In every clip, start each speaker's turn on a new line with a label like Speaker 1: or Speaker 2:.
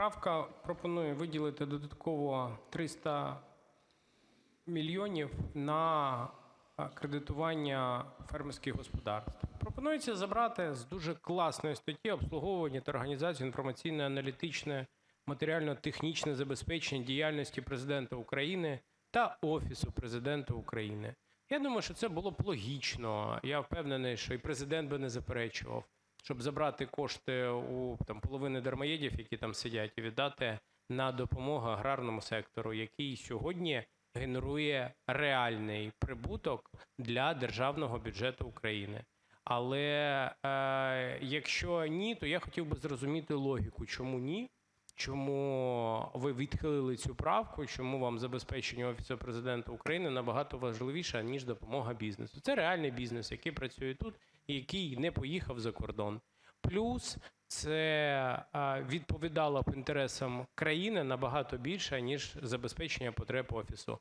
Speaker 1: Правка пропонує виділити додатково 300 мільйонів на кредитування фермерських господарств. Пропонується забрати з дуже класної статті обслуговування та організацію інформаційно-аналітичне, матеріально-технічне забезпечення діяльності Президента України та Офісу Президента України. Я думаю, що це було б логічно. Я впевнений, що і президент би не заперечував, щоб забрати кошти у там половини дармоєдів, які там сидять, і віддати на допомогу аграрному сектору, який сьогодні генерує реальний прибуток для державного бюджету України. Але е, якщо ні, то я хотів би зрозуміти логіку, чому ні, чому ви відхилили цю правку, чому вам забезпечення Офісу Президента України набагато важливіше, ніж допомога бізнесу. Це реальний бізнес, який працює тут і який не поїхав за кордон. Плюс це відповідало б інтересам країни набагато більше, ніж забезпечення потреб офісу.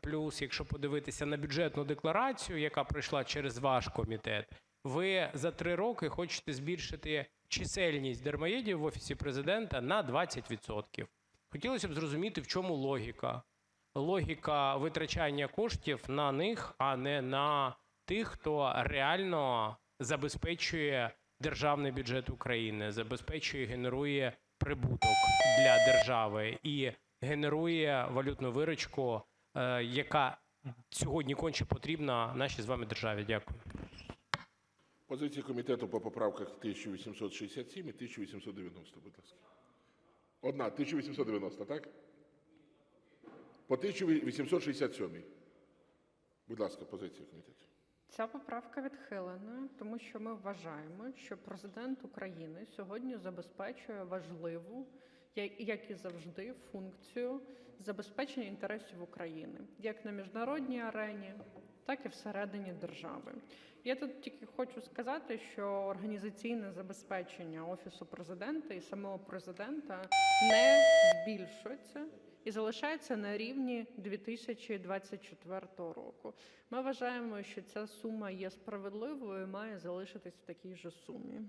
Speaker 1: Плюс, якщо подивитися на бюджетну декларацію, яка пройшла через ваш комітет, ви за три роки хочете збільшити чисельність дармоєдів в офісі президента на 20%. Хотілося б зрозуміти, в чому логіка. Логіка витрачання коштів на них, а не на тих, хто реально забезпечує державний бюджет України, забезпечує генерує прибуток для держави і генерує валютну виручку, е, яка сьогодні конче потрібна нашій з вами державі. Дякую.
Speaker 2: Позиція комітету по поправках 1867 і 1890, будь ласка. Одна, 1890, так? По 1867. Будь ласка, позиція комітету.
Speaker 3: Ця поправка відхилена, тому що ми вважаємо, що президент України сьогодні забезпечує важливу, як і завжди, функцію забезпечення інтересів України як на міжнародній арені, так і всередині держави. Я тут тільки хочу сказати, що організаційне забезпечення офісу президента і самого президента не збільшується і залишається на рівні 2024 року. Ми вважаємо, що ця сума є справедливою і має залишитись в такій же сумі.